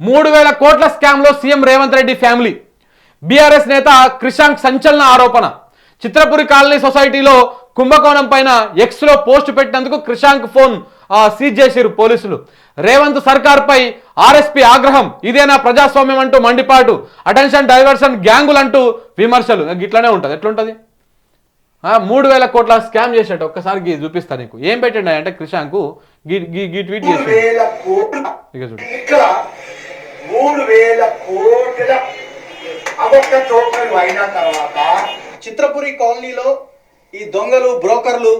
మూడు వేల కోట్ల స్కామ్లో CM Revanth Reddy family. BRS నేత క్రిషాంక్ సంచలన ఆరోపణ. చిత్రపురి కాలనీ సొసైటీలో కుంభకోణం పైన ఎక్స్లో పోస్ట్ పెట్టినందుకు క్రిషాంక్ ఫోన్ సీజ్ చేసిరు పోలీసులు. రేవంత్ సర్కార్పై ఆర్ఎస్పీ ఆగ్రహం ఇదేనా ప్రజాస్వామ్యం అంటూ మండిపాటు అటెన్షన్ డైవర్షన్ గ్యాంగులు అంటూ విమర్శలు ఇట్లానే ఉంటుంది. ఎట్లుంటుంది? ఆ, మూడు వేల కోట్ల స్కామ్ చేసినట్టు ఒక్కసారి చూపిస్తా నీకు. ఏం పెట్టండి అంటే క్రిషాంక్ గీ గీ ట్వీట్ చేసి ఇక చూడు. మూడు వేల కోట్ల చోట్లను అయిన తర్వాత చిత్రపురి కాలనీలో ఈ దొంగలు బ్రోకర్లు.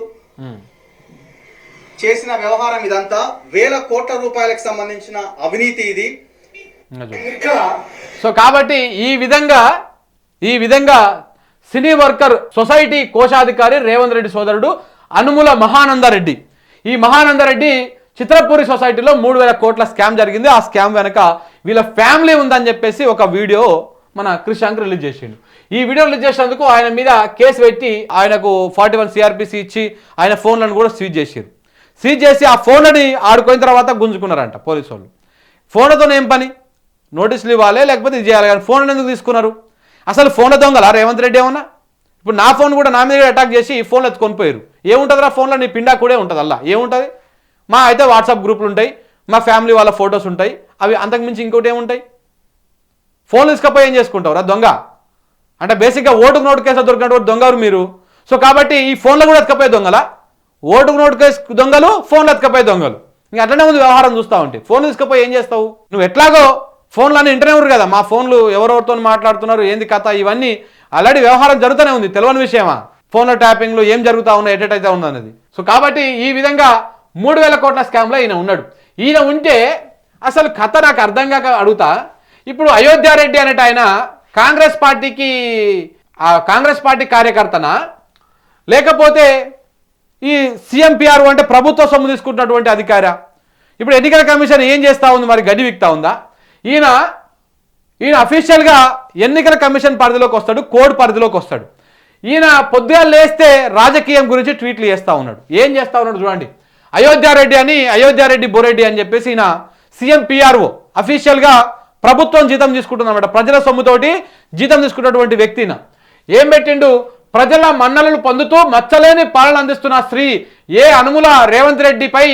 చేసిన వ్యవహారం ఇదంతా. వేల కోట్ల రూపాయలకు సంబంధించిన అవినీతి ఇది. సో కాబట్టి ఈ విధంగా ఈ విధంగా సినీ వర్కర్ సొసైటీ కోశాధికారి రేవంత్ రెడ్డి సోదరుడు అనుముల మహానందరెడ్డి. ఈ మహానందరెడ్డి చిత్రపూరి సొసైటీలో మూడు వేల కోట్ల స్కామ్ జరిగింది. ఆ స్కామ్ వెనక వీళ్ళ ఫ్యామిలీ ఉందని చెప్పేసి ఒక వీడియో మన క్రిషాంక్ రిలీజ్ చేసిండు. ఈ వీడియో రిలీజ్ చేసినందుకు ఆయన మీద కేసు పెట్టి ఆయనకు ఫార్టీ వన్ సిఆర్పిసి ఇచ్చి ఆయన ఫోన్లను కూడా సీజ్ చేసారు సీజ్ చేసి ఆ ఫోన్లని ఆడుకున్న తర్వాత గుంజుకున్నారంట పోలీసు వాళ్ళు ఫోన్లతో ఏం పని? నోటీసులు ఇవ్వాలి లేకపోతే ఇది చేయాలి. కానీ ఫోన్ ఎందుకు తీసుకున్నారు? అసలు ఫోన్ల దొంగల? రేవంత్ రెడ్డి ఏమన్నా? ఇప్పుడు నా ఫోన్ కూడా నా మీద అటాక్ చేసి ఈ ఫోన్లు ఎత్తుకొని పోయారు ఏముంటుందిరా ఫోన్లో? నీ పిండా కూడా ఉంటుంది అలా ఏముంటుంది? మా అయితే వాట్సాప్ గ్రూపులు ఉంటాయి మా ఫ్యామిలీ వాళ్ళ ఫొటోస్ ఉంటాయి అవి అంతకుమించి ఇంకోటి ఏముంటాయి? ఫోన్లు తీసుకపోయి ఏం చేసుకుంటావురా దొంగ? అంటే బేసిక్గా ఓటుకు నోటు కేసు దొరికినటువంటి దొంగలు మీరు? సో కాబట్టి ఈ ఫోన్లో కూడా ఎత్తుకపోయే దొంగల? ఓటుకు నోటు కేసు దొంగలు ఫోన్లు ఎత్తుకపోయే దొంగలు. ఇంకా అట్లనే ఉంది వ్యవహారం చూస్తూ ఉంటే ఫోన్లు తీసుకపోయి ఏం చేస్తావు? నువ్వు ఎట్లాగో ఫోన్లు అని ఇంటనే ఉన్నారు కదా మా ఫోన్లు ఎవరెవరితో మాట్లాడుతున్నారు ఏంది కథ ఇవన్నీ ఆల్రెడీ వ్యవహారం జరుగుతూనే ఉంది తెలియని విషయమా? ఫోన్ల ట్యాపింగ్లో ఏం జరుగుతూ ఉన్నాయి అయితే ఉందన్నది సో కాబట్టి ఈ విధంగా మూడు వేల కోట్ల స్కామ్లో ఈయన ఉన్నాడు. ఈయన ఉంటే అసలు కథ నాకు అర్థం కాక అడుగుతా. ఇప్పుడు అయోధ్యారెడ్డి అనేట ఆయన కాంగ్రెస్ పార్టీకి కాంగ్రెస్ పార్టీ కార్యకర్తనా? లేకపోతే ఈ సీఎంపీఆర్ అంటే ప్రభుత్వ సొమ్ము తీసుకుంటున్నటువంటి అధికార? ఇప్పుడు ఎన్నికల కమిషన్ ఏం చేస్తూ ఉంది? మరి గడి విక్తా ఉందా? ఈయన ఈయన అఫీషియల్గా ఎన్నికల కమిషన్ పరిధిలోకి వస్తాడు కోడ్ పరిధిలోకి వస్తాడు. ఈయన పొద్దుగా లేస్తే రాజకీయం గురించి ట్వీట్లు చేస్తూ ఉన్నాడు. ఏం చేస్తా ఉన్నాడు చూడండి. అయోధ్యారెడ్డి అని అయోధ్యారెడ్డి బోరెడ్డి అని చెప్పేసి ఈయన సీఎం పిఆర్ఓ అఫీషియల్గా ప్రభుత్వం జీతం తీసుకుంటుందన్నమాట. ప్రజల సొమ్ముతోటి జీతం తీసుకున్నటువంటి వ్యక్తిన ఏం పెట్టిండు? ప్రజల మన్నలను పొందుతూ మచ్చలేని పాలన అందిస్తున్న శ్రీ ఏ అనుముల రేవంత్ రెడ్డిపై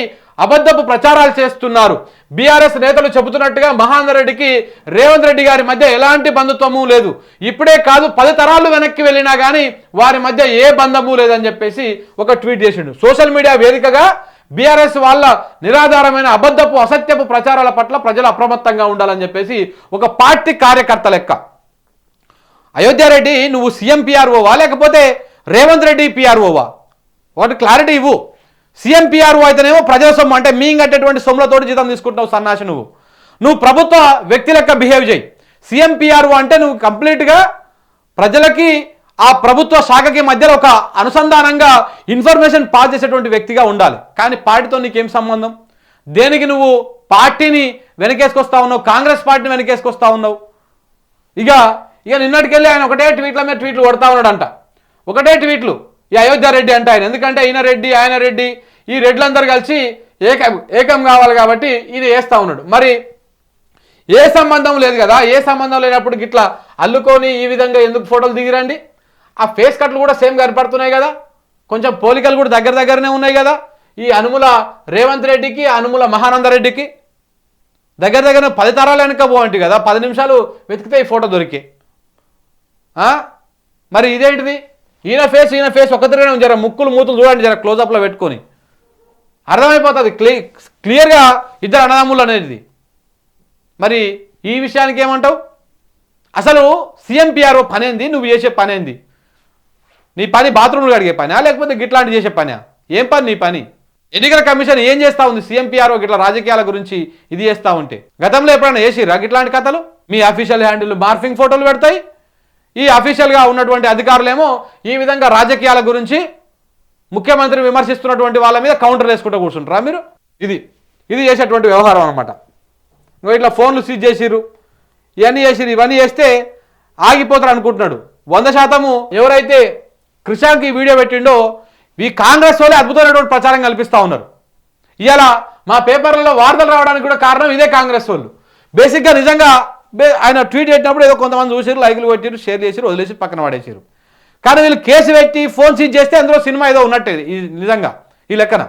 అబద్ధపు ప్రచారాలు చేస్తున్నారు? బీఆర్ఎస్ నేతలు చెబుతున్నట్టుగా మహేందర్ రెడ్డికి రేవంత్ రెడ్డి గారి మధ్య ఎలాంటి బంధుత్వము లేదు. ఇప్పుడే కాదు పది తరాలు వెనక్కి వెళ్ళినా కానీ వారి మధ్య ఏ బంధము లేదని చెప్పేసి ఒక ట్వీట్ చేసిండు. సోషల్ మీడియా వేదికగా బీఆర్ఎస్ వాళ్ళ నిరాధారమైన అబద్ధపు అసత్యపు ప్రచారాల పట్ల ప్రజలు అప్రమత్తంగా ఉండాలని చెప్పేసి ఒక పార్టీ కార్యకర్త లెక్క. అయోధ్యారెడ్డి నువ్వు సీఎం పిఆర్ఓవా? లేకపోతే రేవంత్ రెడ్డి పిఆర్ఓవా? ఒకటి క్లారిటీ ఇవ్వు. సీఎం పిఆర్ఓ అయితేనేమో ప్రజల సొమ్ము. అంటే మీ కట్టేటువంటి సొమ్ములతోటి జీతం తీసుకుంటావు సన్నాసి నువ్వు. నువ్వు ప్రభుత్వ వ్యక్తి లెక్క బిహేవ్ చేయి. సీఎం పిఆర్ఓ అంటే నువ్వు కంప్లీట్గా ప్రజలకి ఆ ప్రభుత్వ శాఖకి మధ్యలో ఒక అనుసంధానంగా ఇన్ఫర్మేషన్ పాస్ చేసేటువంటి వ్యక్తిగా ఉండాలి. కానీ పార్టీతో నీకేం సంబంధం? దేనికి నువ్వు పార్టీని వెనకేసుకొస్తా ఉన్నావు? కాంగ్రెస్ పార్టీని వెనకేసుకొస్తా ఉన్నావు? ఇక ఇక నిన్నటికెళ్ళి ఆయన ఒకటే ట్వీట్ల మీద ట్వీట్లు కొడతా ఉన్నాడంట. ఒకటే ట్వీట్లు. ఈ అయోధ్య రెడ్డి అంట ఆయన. ఎందుకంటే ఈయన రెడ్డి ఆయన రెడ్డి ఈ రెడ్లందరూ కలిసి ఏకం ఏకం కావాలి కాబట్టి ఇది వేస్తా ఉన్నాడు. మరి ఏ సంబంధం లేదు కదా? ఏ సంబంధం లేనప్పుడు గిట్లా అల్లుకొని ఈ విధంగా ఎందుకు ఫోటోలు దిగిరండి? ఆ ఫేస్ కట్లు కూడా సేమ్ కనపడుతున్నాయి కదా. కొంచెం పోలికలు కూడా దగ్గర దగ్గరనే ఉన్నాయి కదా. ఈ అనుముల రేవంత్ రెడ్డికి అనుముల మహానంద రెడ్డికి దగ్గర దగ్గర పది తరాలు వెనక పోవంటి కదా. పది నిమిషాలు వెతికితే ఈ ఫోటో దొరికే. మరి ఇదేంటిది? ఈయన ఫేస్ ఈయన ఫేస్ ఒక తిరిగిన జర ముక్కులు మూతులు చూడండి జర క్లోజప్లో పెట్టుకొని. అర్థమైపోతుంది. క్లి క్లియర్గా ఇద్దరు అన్నదమ్ములు అనేది. మరి ఈ విషయానికి ఏమంటావు? అసలు సీఎంపీఆర్ఓ పనేంది? నువ్వు చేసే పనేంది? నీ పని బాత్రూమ్లు అడిగే పనా లేకపోతే గిట్లాంటి చేసే పనా ఏం పని నీ పని? ఎన్నికల కమిషన్ ఏం చేస్తా ఉంది? సీఎంపీఆర్ఓ గిట్లా రాజకీయాల గురించి ఇది చేస్తూ ఉంటే. గతంలో ఎప్పుడైనా వేసిరా గిట్లాంటి కథలు? మీ అఫీషియల్ హ్యాండిల్ మార్ఫింగ్ ఫోటోలు పెడతాయి. ఈ అఫీషియల్గా ఉన్నటువంటి అధికారులేమో ఈ విధంగా రాజకీయాల గురించి ముఖ్యమంత్రి విమర్శిస్తున్నటువంటి వాళ్ళ మీద కౌంటర్ వేసుకుంటూ కూర్చుంటారా మీరు? ఇది ఇది చేసేటువంటి వ్యవహారం అనమాట ఇంకో ఇట్లా ఫోన్లు సీజ్ చేసిరు ఇవన్నీ చేసిరు ఇవన్నీ చేస్తే ఆగిపోతారు అనుకుంటున్నాడు. వంద శాతము ఎవరైతే కృషాంక్ ఈ వీడియో పెట్టిండో ఈ కాంగ్రెస్ వాళ్ళే అద్భుతమైనటువంటి ప్రచారం కల్పిస్తూ ఉన్నారు. ఇవాళ మా పేపర్లలో వార్తలు రావడానికి కూడా కారణం ఇదే కాంగ్రెస్ వాళ్ళు. బేసిక్గా నిజంగా ఆయన ట్వీట్ చేసినప్పుడు ఏదో కొంతమంది చూసారు లైకులు పెట్టారు షేర్ చేసారు వదిలేసి పక్కన పడేసారు కానీ వీళ్ళు కేసు పెట్టి ఫోన్ సీజ్ చేస్తే అందులో సినిమా ఏదో ఉన్నట్టే ఈ నిజంగా ఈ లెక్కన.